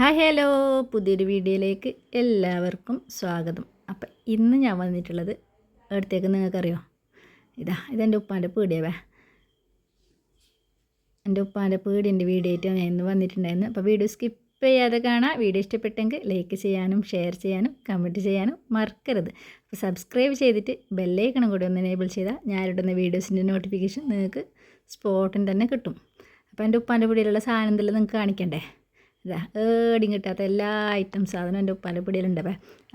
Hi hello. പുതിയൊരു വീഡിയോയിലേക്ക് എല്ലാവർക്കും സ്വാഗതം. അപ്പം ഇന്ന് ഞാൻ വന്നിട്ടുള്ളത് അടുത്തേക്ക് നിങ്ങൾക്കറിയോ? ഇതാ ഇതെന്റെ ഉപ്പാന്റെ പീടിയവേ എന്റെ ഉപ്പാന്റെ പീടിന്റെ വീഡിയോ ആയിട്ട് ഞാൻ ഇന്ന് വന്നിട്ടുണ്ടായിരുന്നു. അപ്പോൾ വീഡിയോ സ്കിപ്പ് ചെയ്യാതെ കാണാം. വീഡിയോ ഇഷ്ടപ്പെട്ടെങ്കിൽ ലൈക്ക് ചെയ്യാനും ഷെയർ ചെയ്യാനും കമന്റ് ചെയ്യാനും മറക്കരുത്. അപ്പോൾ സബ്സ്ക്രൈബ് ചെയ്തിട്ട് ബെല്ലൈക്കണം കൂടി ഒന്ന് എനേബിൾ ചെയ്താൽ ഞാനിടുന്ന വീഡിയോസിന്റെ നോട്ടിഫിക്കേഷൻ നിങ്ങൾക്ക് സ്പോട്ടിൽ തന്നെ കിട്ടും. അപ്പോൾ എന്റെ ഉപ്പാന്റെ പീടിയിലുള്ള സാധനം എന്തെല്ലാം നിങ്ങൾക്ക് കാണിക്കണ്ടേ? ഇതാ ഏടിയും കിട്ടാത്ത എല്ലാ ഐറ്റം സാധനവും എന്റെ ഉപ്പാന്റെ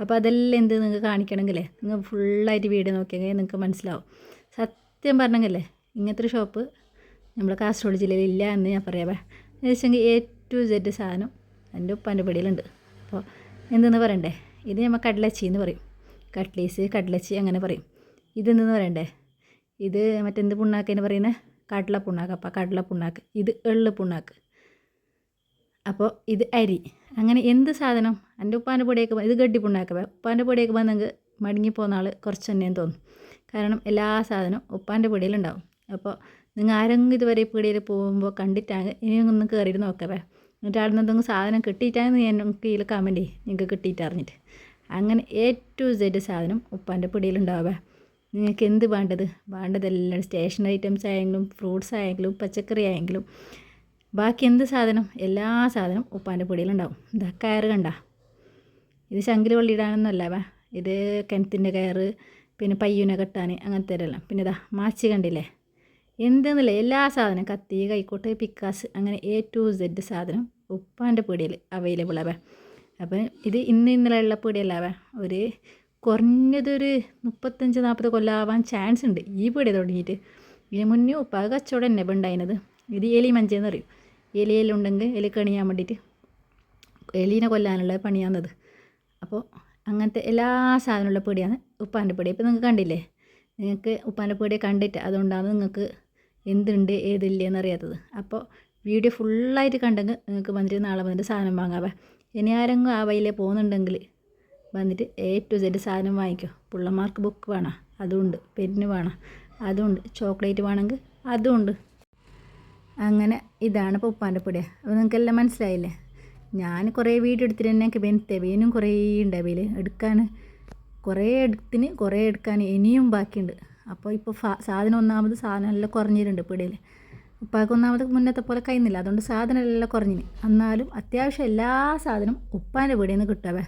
അപ്പോൾ അതെല്ലാം എന്ത് നിങ്ങൾക്ക് കാണിക്കണമെങ്കിലേ? നിങ്ങൾ ഫുള്ളായിട്ട് വീഡിയോ നോക്കിയെങ്കിൽ നിങ്ങൾക്ക് മനസ്സിലാവും. സത്യം പറഞ്ഞെങ്കിലേ ഇങ്ങനത്തെ ഒരു ഷോപ്പ് നമ്മളെ കാസർഗോഡ് ജില്ലയിൽ ഇല്ല എന്ന് ഞാൻ പറയാവേ എന്ന് വെച്ചെങ്കിൽ എ ടു സെഡ് സാധനം എന്റെ ഉപ്പാന്റെ പിടിയിലുണ്ട് അപ്പോൾ എന്തെന്ന് പറയണ്ടേ? ഇത് നമ്മൾ കടലച്ചി എന്ന് പറയും. കട്ട്ലീസ് കടലച്ചി അങ്ങനെ പറയും. ഇതെന്തെന്ന് പറയണ്ടേ? ഇത് മറ്റെന്ത് പുണ്ണാക്കെന്ന് പറയുന്നത് കടല പുണ്ണാക്ക് അപ്പം കടല പുണ്ണാക്ക് ഇത് എള്ള് പുണ്ണാക്ക്. അപ്പോൾ ഇത് അരി. അങ്ങനെ എന്ത് സാധനം? എന്റെ ഉപ്പാന്റെ പൊടിയൊക്കെ ഇത് ഗഡ്ഡിപ്പുണ്ടാക്കുക ഉപ്പാന്റെ പൊടിയൊക്കെ വന്നെങ്കിൽ മടങ്ങി പോകുന്ന ആൾ കുറച്ച് തന്നെയെന്ന് തോന്നും. കാരണം എല്ലാ സാധനവും ഉപ്പാന്റെ പൊടിയിലുണ്ടാവും. അപ്പോൾ നിങ്ങൾ ആരെങ്കിലും ഇതുവരെ പീടിയിൽ പോകുമ്പോൾ കണ്ടിട്ടാണ് ഇനി ഒന്ന് കയറിയിട്ട് നോക്കവേ. എന്നിട്ട് അവിടെ നിന്ന് എന്തെങ്കിലും സാധനം കിട്ടിയിട്ടാണ് എനിക്ക് ഇതിൽ കമന്റ് ചെയ്യും. നിങ്ങൾക്ക് കിട്ടിയിട്ട് അറിഞ്ഞിട്ട്. അങ്ങനെ എ ടു സെഡ് സാധനം ഉപ്പാന്റെ പൊടിയിലുണ്ടാവേ. നിങ്ങൾക്ക് എന്ത് വേണ്ടത്? വേണ്ടതെല്ലാം സ്റ്റേഷനറി ഐറ്റംസ് ആയെങ്കിലും ഫ്രൂട്ട്സ് ആയെങ്കിലും പച്ചക്കറി ആയെങ്കിലും ബാക്കി എന്ത് സാധനം? എല്ലാ സാധനവും ഉപ്പാന്റെ പൊടിയിലുണ്ടാവും. ഇതാ കയറ് കണ്ട. ഇത് ശങ്കിൽ വള്ളിയിടാനൊന്നുമല്ല വാ ഇത് കിണത്തിന്റെ കയറ് പിന്നെ പയ്യൂനെ കെട്ടാൻ അങ്ങനത്തെ എല്ലാം പിന്നെ ഇതാ മാച്ചി കണ്ടില്ലേ? എന്തെന്നില്ല എല്ലാ സാധനം കത്തി കൈക്കോട്ട് പിക്കാസ് അങ്ങനെ എ ടു സെഡ് സാധനം ഉപ്പാന്റെ പീടിയിൽ അവൈലബിൾ ആവേ അപ്പം ഇത് ഇന്ന് ഇന്നലെ ഉള്ള പീടിയല്ലാവേ ഒരു കുറഞ്ഞതൊരു മുപ്പത്തഞ്ച് നാൽപ്പത് കൊല്ലാവാൻ ചാൻസ് ഉണ്ട്. ഈ പീടിയ തുടങ്ങിയിട്ട്. ഇതിന് മുന്നേ ഉപ്പാ കച്ചവടം തന്നെ ഉണ്ടായിരുന്നത്. ഇത് എലി മഞ്ചെന്ന് പറയും. എലിയെല്ലാം ഉണ്ടെങ്കിൽ എലി കണിയാൻ വേണ്ടിയിട്ട് എലീനെ കൊല്ലാനുള്ള പണിയാണത്. അപ്പോൾ അങ്ങനത്തെ എല്ലാ സാധനമുള്ള പീടിയാണ് ഉപ്പാന്റെ പീടിയ ഇപ്പോൾ നിങ്ങൾക്ക് കണ്ടില്ലേ? നിങ്ങൾക്ക് ഉപ്പാന്റെ പീടിയ കണ്ടിട്ട് അതുകൊണ്ടാണ് നിങ്ങൾക്ക് എന്തുണ്ട് ഏതില്ല എന്നറിയാത്തത് അപ്പോൾ വീഡിയോ ഫുള്ളായിട്ട് കണ്ടെങ്കിൽ നിങ്ങൾക്ക് വന്നിട്ട് നാളെ വന്നിട്ട് സാധനം വാങ്ങാവേ ഇനി ആരെങ്കിലും ആ വഴിയിലേ പോകുന്നുണ്ടെങ്കിൽ വന്നിട്ട് എ ടു സെഡ് സാധനം വാങ്ങിക്കോ. പിള്ളമാർക്ക് ബുക്ക് വേണം. അതുമുണ്ട് പെന്ന് വേണം. അതുമുണ്ട് ചോക്ലേറ്റ് വേണമെങ്കിൽ അതുമുണ്ട് അങ്ങനെ ഇതാണ് ഇപ്പോൾ ഉപ്പാന്റെ പൊടി. അപ്പോൾ നിങ്ങൾക്കെല്ലാം മനസ്സിലായില്ലേ? ഞാൻ കുറേ വീഡിയോ എടുത്തിട്ട് തന്നെ എനിക്ക് തെവീനും വേനും കുറേ ഉണ്ട് എടുക്കാൻ കുറേ എടുത്തിന് കുറേ എടുക്കാൻ ഇനിയും ബാക്കിയുണ്ട്. അപ്പോൾ ഇപ്പോൾ സാധനം ഒന്നാമത് സാധനം എല്ലാം കുറഞ്ഞിട്ടുണ്ട് പിടിയിൽ ഉപ്പാക്ക് ഒന്നാമത് മുന്നത്തെ പോലെ കഴിയുന്നില്ല അതുകൊണ്ട് സാധനം എല്ലാം കുറഞ്ഞിന്. എന്നാലും അത്യാവശ്യം എല്ലാ സാധനവും ഉപ്പാന്റെ പിടിയിൽ നിന്ന് കിട്ടാവേ.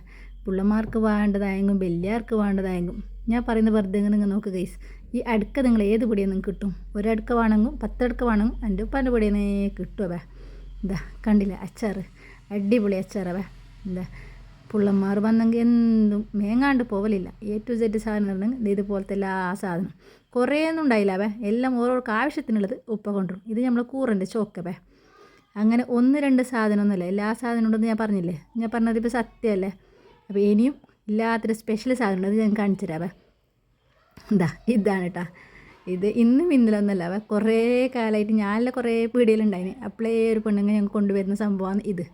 പിള്ളമാർക്ക് വേണ്ടതായെങ്കിലും വലിയവർക്ക് വേണ്ടതായെങ്കിലും ഞാൻ പറയുന്ന വെറുതെ നിങ്ങൾ നോക്ക് ഗൈസ് ഈ അടുക്ക നിങ്ങൾ ഏത് പൊടിയാണ് നിങ്ങൾക്ക് കിട്ടും. ഒരടുക്ക വേണമെങ്കിൽ പത്തടുക്ക വേണമെങ്കിൽ എന്റെ ഉപ്പാന്റെ പൊടിയെന്നേ കിട്ടുമേ എന്താ കണ്ടില്ല? അച്ചാറ്. അടിപൊളി അച്ചാറവേ എന്താ പുള്ളന്മാർ വന്നെങ്കിൽ എന്തും മേങ്ങാണ്ട് പോവലില്ല. എ ടു സെഡ് സാധനം ഉണ്ടെങ്കിൽ ഇതുപോലത്തെ എല്ലാ സാധനം കുറേയൊന്നും ഉണ്ടായില്ല അവ. എല്ലാം ഓരോർക്ക് ആവശ്യത്തിനുള്ളത് ഉപ്പ കൊണ്ടുവരും. ഇത് നമ്മൾ കൂറിന്റെ ചോക്കവേ അങ്ങനെ ഒന്ന് രണ്ട് സാധനമൊന്നുമില്ല. എല്ലാ സാധനം ഉണ്ടെന്ന് ഞാൻ പറഞ്ഞില്ലേ? ഞാൻ പറഞ്ഞതിപ്പോൾ സത്യമല്ലേ? അപ്പോൾ ഇനിയും ഇല്ലാത്തൊരു സ്പെഷ്യൽ സാധനം അത് ഞാൻ കാണിച്ചു തരാവേ എന്താ ഇതാണ് കേട്ടോ ഇത് ഇന്നും ഇന്നലൊന്നല്ല. കുറേ കാലമായിട്ട് ഞാനെല്ലാം കുറേ പീടികയിലുണ്ടായിന് അപ്പോഴേ ഒരു പെണ്ണുങ്ങൾ ഞങ്ങൾ കൊണ്ടുവരുന്ന സംഭവമാണ് ഇത്.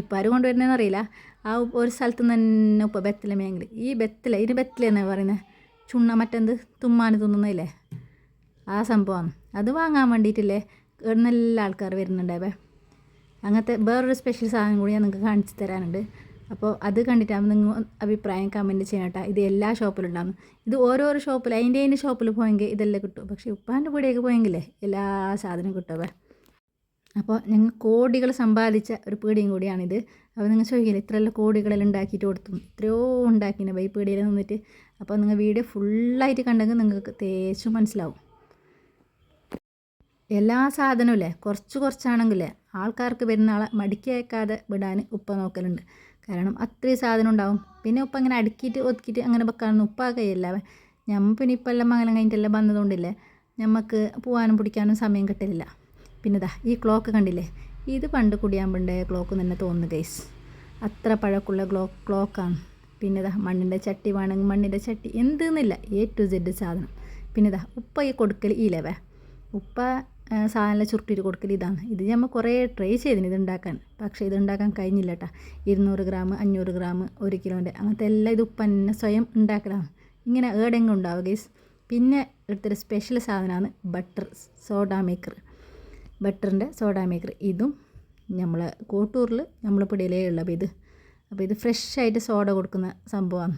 ഇപ്പം ആരും കൊണ്ടുവരുന്നതെന്ന് അറിയില്ല. ആ ഒരു സ്ഥലത്ത് തന്നെ ഇപ്പോൾ ബെത്തല മേങ്കിൽ ഈ ബെത്തല ഇതിന് ബെത്തല എന്നാ പറയുന്നത് ചുണ്ണ മറ്റെന്ത് തുമ്മാന് തിന്നുന്നില്ലേ ആ സംഭവമാണ് അത് വാങ്ങാൻ വേണ്ടിയിട്ടില്ലേ നല്ല ആൾക്കാർ വരുന്നുണ്ടാവേ അങ്ങനത്തെ വേറൊരു സ്പെഷ്യൽ സാധനം കൂടി ഞാൻ നിങ്ങൾക്ക് കാണിച്ചു തരാനുണ്ട്. അപ്പോൾ അത് കണ്ടിട്ടാകുമ്പോൾ നിങ്ങൾ അഭിപ്രായം കമന്റ് ചെയ്യട്ടെ ഇത് എല്ലാ ഷോപ്പിലും ഉണ്ടാകും ഇത് ഓരോരോ ഷോപ്പിൽ അതിന്റെ അതിന്റെ ഷോപ്പിൽ പോയെങ്കിൽ ഇതെല്ലാം കിട്ടും. പക്ഷേ ഉപ്പാന്റെ പൊടിയൊക്കെ പോയെങ്കിലേ എല്ലാ സാധനവും കിട്ടുമേ അപ്പോൾ ഞങ്ങൾ കോടികൾ സമ്പാദിച്ച ഒരു പീടിയും കൂടിയാണിത്. അപ്പോൾ നിങ്ങൾ ചോദിക്കില്ല ഇത്രയെല്ലാം കോടികളെല്ലാം ഉണ്ടാക്കിയിട്ട് കൊടുത്തു. ഇത്രയോ ഉണ്ടാക്കിനെ ഈ പീടിയിൽ നിന്നിട്ട്. അപ്പോൾ നിങ്ങൾ വീഡിയോ ഫുള്ളായിട്ട് കണ്ടെങ്കിൽ നിങ്ങൾക്ക് തേച്ചും മനസ്സിലാവും. എല്ലാ സാധനവും ഇല്ലേ? കുറച്ച് കുറച്ചാണെങ്കിലേ ആൾക്കാർക്ക് വരുന്ന ആളെ മടിക്കേക്കാതെ വിടാൻ ഉപ്പ നോക്കലുണ്ട്. കാരണം അത്രയും സാധനം ഉണ്ടാവും. പിന്നെ ഉപ്പ അങ്ങനെ അടുക്കിയിട്ട് ഒതുക്കിയിട്ട് അങ്ങനെ വെക്കാനൊന്നും ഉപ്പ കയ്യല്ല. ഞമ്മ പിന്നെ ഇപ്പം എല്ലാം മംഗലം കഴിഞ്ഞിട്ടെല്ലാം വന്നതുകൊണ്ടില്ലേ നമുക്ക് പോകാനും പിടിക്കാനും സമയം കിട്ടലില്ല. പിന്നെ ഇതാ ഈ ക്ലോക്ക് കണ്ടില്ലേ? ഇത് പണ്ട് കുടിയാമ്പുണ്ടേ ക്ലോക്ക് തന്നെ തോന്നുന്നു ഗൈസ് അത്ര പഴക്കുള്ള ക്ലോ ക്ലോക്കാണ് പിന്നെ ഇതാ മണ്ണിന്റെ ചട്ടി വേണമെങ്കിൽ മണ്ണിന്റെ ചട്ടി എന്തെന്നില്ല. എ ടു സെഡ് സാധനം. പിന്നെ ഇതാ ഉപ്പ ഈ കൊടുക്കൽ ഈ ലെവേ ഉപ്പ സാധനം ചുരുട്ടിയിട്ട് കൊടുക്കൽ ഇതാണ്. ഇത് നമ്മൾ കുറേ ട്രൈ ചെയ്തിന് ഇത് ഉണ്ടാക്കാൻ പക്ഷേ ഇത് ഉണ്ടാക്കാൻ കഴിഞ്ഞില്ല കേട്ടോ ഇരുന്നൂറ് ഗ്രാം അഞ്ഞൂറ് ഗ്രാം ഒരു കിലോന്റെ അങ്ങനത്തെ എല്ലാം ഇത് ഉപ്പ തന്നെ സ്വയം ഉണ്ടാക്കലാണ്. ഇങ്ങനെ ഏടെങ്കിലും ഉണ്ടാവുക ഗൈസ് പിന്നെ എടുത്തൊരു സ്പെഷ്യൽ സാധനമാണ് ബട്ടർ സോഡാ മേക്കർ ബട്ടറിന്റെ സോഡാ മേക്കർ ഇതും നമ്മൾ കോട്ടൂറിൽ നമ്മൾ പിടിയിലേ അപ്പോൾ ഇത്. അപ്പോൾ ഇത് ഫ്രഷ് ആയിട്ട് സോഡ കൊടുക്കുന്ന സംഭവമാണ്.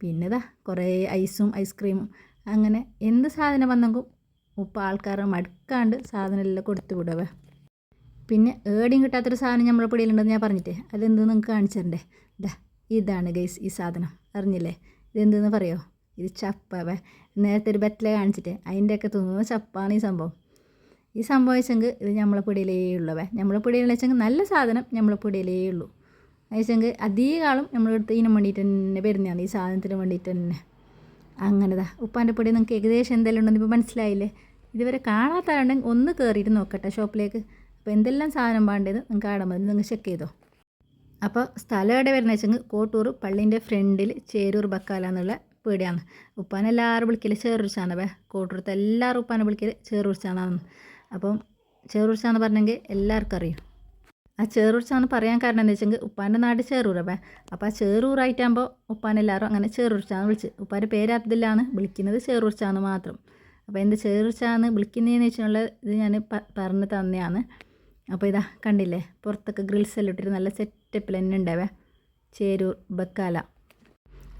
പിന്നെതാ കുറേ ഐസും ഐസ്ക്രീമും അങ്ങനെ എന്ത് സാധനം വന്നെങ്കിൽ ഉപ്പ ആൾക്കാരെ മടുക്കാണ്ട് സാധനം എല്ലാം കൊടുത്തു വിടവേ പിന്നെ ഏടിയും കിട്ടാത്തൊരു സാധനം നമ്മളെ പിടിയിലുണ്ടെന്ന് ഞാൻ പറഞ്ഞിട്ടേ അതെന്ത് നിങ്ങൾക്ക് കാണിച്ചു തരണ്ടേ? ഇതാ ഇതാണ് ഗൈസ് ഈ സാധനം. അറിഞ്ഞില്ലേ? ഇതെന്തെന്ന് പറയോ? ഇത് ചപ്പവേ. നേരത്തെ ഒരു ബെറ്റലെ കാണിച്ചിട്ടേ. അതിന്റെയൊക്കെ തോന്നുന്നു ചപ്പാണ് ഈ സംഭവം. ഈ സംഭവം വെച്ചെങ്കിൽ ഇത് നമ്മളെ പിടിയിലേ ഉള്ളവേ. നമ്മളെ പിടിയിൽ വെച്ചെങ്കിൽ നല്ല സാധനം നമ്മളെ പിടിയിലേ ഉള്ളൂ. വെച്ചെങ്കിൽ അധികകാലം നമ്മളെടുത്ത് ഇതിനു വേണ്ടിയിട്ട് തന്നെ വരുന്നതാണ്. ഈ സാധനത്തിന് വേണ്ടിയിട്ട് തന്നെ. അങ്ങനെതാ ഉപ്പാന്റെ പൊടി നിങ്ങൾക്ക് ഏകദേശം എന്തെല്ലാം ഉണ്ടെന്ന് ഇപ്പോൾ മനസ്സിലായില്ലേ? ഇതുവരെ കാണാത്തതാണെങ്കിൽ ഒന്ന് കയറിയിട്ട് നോക്കട്ടെ ഷോപ്പിലേക്ക്. അപ്പോൾ എന്തെല്ലാം സാധനം വേണ്ടത് നിങ്ങൾക്ക് ആടെ മതി നിങ്ങൾ ചെക്ക് ചെയ്തോ? അപ്പോൾ സ്ഥലം എവിടെ വരുന്നത് വെച്ചെങ്കിൽ കോട്ടൂർ പള്ളീന്റെ ഫ്രണ്ടിൽ ചേരൂർ ബക്കാല എന്നുള്ള പീടിയാണ്. ഉപ്പാനെ എല്ലാവരും വിളിക്കൽ ചേറൂർച്ചാണ് വേ കോട്ടൂരത്തെ എല്ലാവരും ഉപ്പാനെ വിളിക്കൽ ചേറൂർച്ചാന്നാണ് അപ്പം ചേറൂർച്ചാന്ന് പറഞ്ഞെങ്കിൽ എല്ലാവർക്കും അറിയും. ആ ചേറൂർച്ചാന്ന് പറയാൻ കാരണം എന്താ വെച്ചെങ്കിൽ ഉപ്പാന്റെ നാട് ചേറൂരവേ അപ്പോൾ ആ ചേറൂറായിട്ടാകുമ്പോൾ ഉപ്പാനെ എല്ലാവരും അങ്ങനെ ചേറൂർച്ചാന്ന് വിളിച്ച്. ഉപ്പാന്റെ പേര് അബ്ദുല്ലാണ് വിളിക്കുന്നത് ചേറൂർച്ചാന്ന് മാത്രം. അപ്പോൾ എന്ത് ചേർച്ചാന്ന് വിളിക്കുന്നതെന്ന് വെച്ചിട്ടുള്ള ഇത് ഞാൻ പറഞ്ഞു തന്നെയാണ്. അപ്പോൾ ഇതാ കണ്ടില്ലേ പുറത്തൊക്കെ ഗ്രിൽസ് എല്ലാം ഇട്ടിട്ട് നല്ല സെറ്റപ്പിൽ തന്നെ ഉണ്ടാവേ. ചേരൂർ ബക്കാല.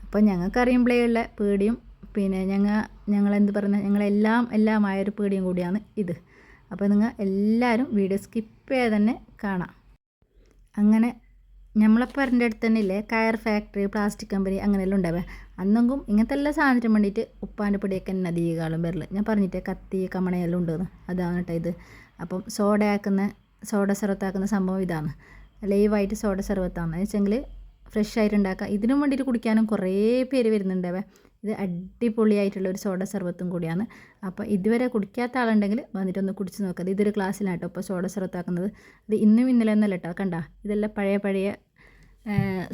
അപ്പോൾ ഞങ്ങൾക്ക് ഉള്ള പേടിയും പിന്നെ ഞങ്ങൾ ഞങ്ങളെന്ത് പറഞ്ഞാൽ ഞങ്ങളെല്ലാം എല്ലാമായൊരു പേടിയും കൂടിയാണ് ഇത്. അപ്പോൾ നിങ്ങൾ എല്ലാവരും വീഡിയോ സ്കിപ്പ് ചെയ്യാതെ തന്നെ കാണാം. അങ്ങനെ നമ്മളപ്പറിന്റെ അടുത്ത് തന്നെ ഇല്ലേ കയർ ഫാക്ടറി പ്ലാസ്റ്റിക് കമ്പനി അങ്ങനെയെല്ലാം ഉണ്ടാവേ. അന്നെങ്കും ഇങ്ങനത്തെ എല്ലാ സാധനത്തിനും വേണ്ടിയിട്ട് ഉപ്പാന്റെ പൊടിയൊക്കെ തന്നെ അധികകാലം വരൽ ഞാൻ പറഞ്ഞിട്ടേ കത്തി കമണയെല്ലാം ഉണ്ടെന്ന്. അതാണ് കേട്ടോ ഇത്. അപ്പം സോഡ ആക്കുന്ന സോഡ സർവത്താക്കുന്ന സംഭവം ഇതാണ്. ലൈവായിട്ട് സോഡ സർവത്താണ്. വെച്ചെങ്കിൽ ഫ്രഷ് ആയിട്ട് ഉണ്ടാക്കുക ഇതിനും വേണ്ടിയിട്ട് കുടിക്കാനും കുറേ പേര് വരുന്നുണ്ടാവേ. ഇത് അടിപൊളിയായിട്ടുള്ള ഒരു സോഡ സർവത്തും കൂടിയാണ്. അപ്പോൾ ഇതുവരെ കുടിക്കാത്ത ആളുണ്ടെങ്കിൽ വന്നിട്ടൊന്ന് കുടിച്ച് നോക്കുക ഇതൊരു ക്ലാസ്സിലാണ് കേട്ടോ ഇപ്പോൾ സോഡ സർവത്താക്കുന്നത്. ഇത് ഇന്നും ഇന്നലെ ഒന്നല്ല കേട്ടോ. കണ്ട? ഇതെല്ലാം പഴയ പഴയ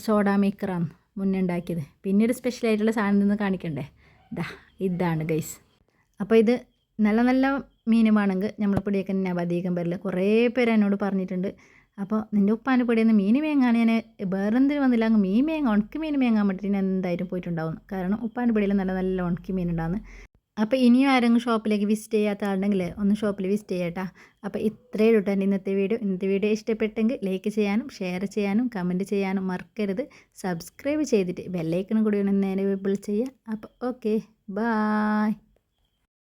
സോഡ മേക്കറാണ് മുന്നേ ഉണ്ടാക്കിയത് പിന്നെ ഒരു സ്പെഷ്യലായിട്ടുള്ള സാധനം നിന്ന് കാണിക്കണ്ടേ? ഇതാ ഇതാണ് ഗൈസ് അപ്പോൾ ഇത് നല്ല നല്ല മീൻ വേണമെങ്കിൽ നമ്മളെ പൊടിയൊക്കെ തന്നെ അധികം പേരിൽ കുറേ പേര് എന്നോട് പറഞ്ഞിട്ടുണ്ട്. അപ്പോൾ നിന്റെ ഉപ്പാന്റെ പൊടിയിൽ നിന്ന് മീൻ മേങ്ങാൻ ഞാൻ വേറെ എന്തിനു വന്നില്ല. അങ്ങ് മീൻ മേങ്ങ ഉണക്കി മീൻ മേങ്ങാൻ വേണ്ടിയിട്ട് ഞാൻ എന്തായാലും പോയിട്ടുണ്ടാവും. കാരണം ഉപ്പാന്റെ പൊടിയിൽ നല്ല നല്ല ഉണക്കി മീൻ ഉണ്ടാകുന്നു അപ്പോൾ ഇനിയും ആരെങ്കിലും ഷോപ്പിലേക്ക് വിസിറ്റ് ചെയ്യാത്ത ആളുണ്ടെങ്കിൽ ഒന്ന് ഷോപ്പിൽ വിസിറ്റ് ചെയ്യട്ടാ. അപ്പോൾ ഇത്രയേ ഉള്ളൂ എന്റെ ഇന്നത്തെ വീഡിയോ. ഇന്നത്തെ വീഡിയോ ഇഷ്ടപ്പെട്ടെങ്കിൽ ലൈക്ക് ചെയ്യാനും ഷെയർ ചെയ്യാനും കമന്റ് ചെയ്യാനും മറക്കരുത്. സബ്സ്ക്രൈബ് ചെയ്തിട്ട് ബെല്ലൈക്കണും കൂടി ഒന്ന് നേരെ വിളിച്ച് ചെയ്യുക. അപ്പോൾ ഓക്കെ ബായ്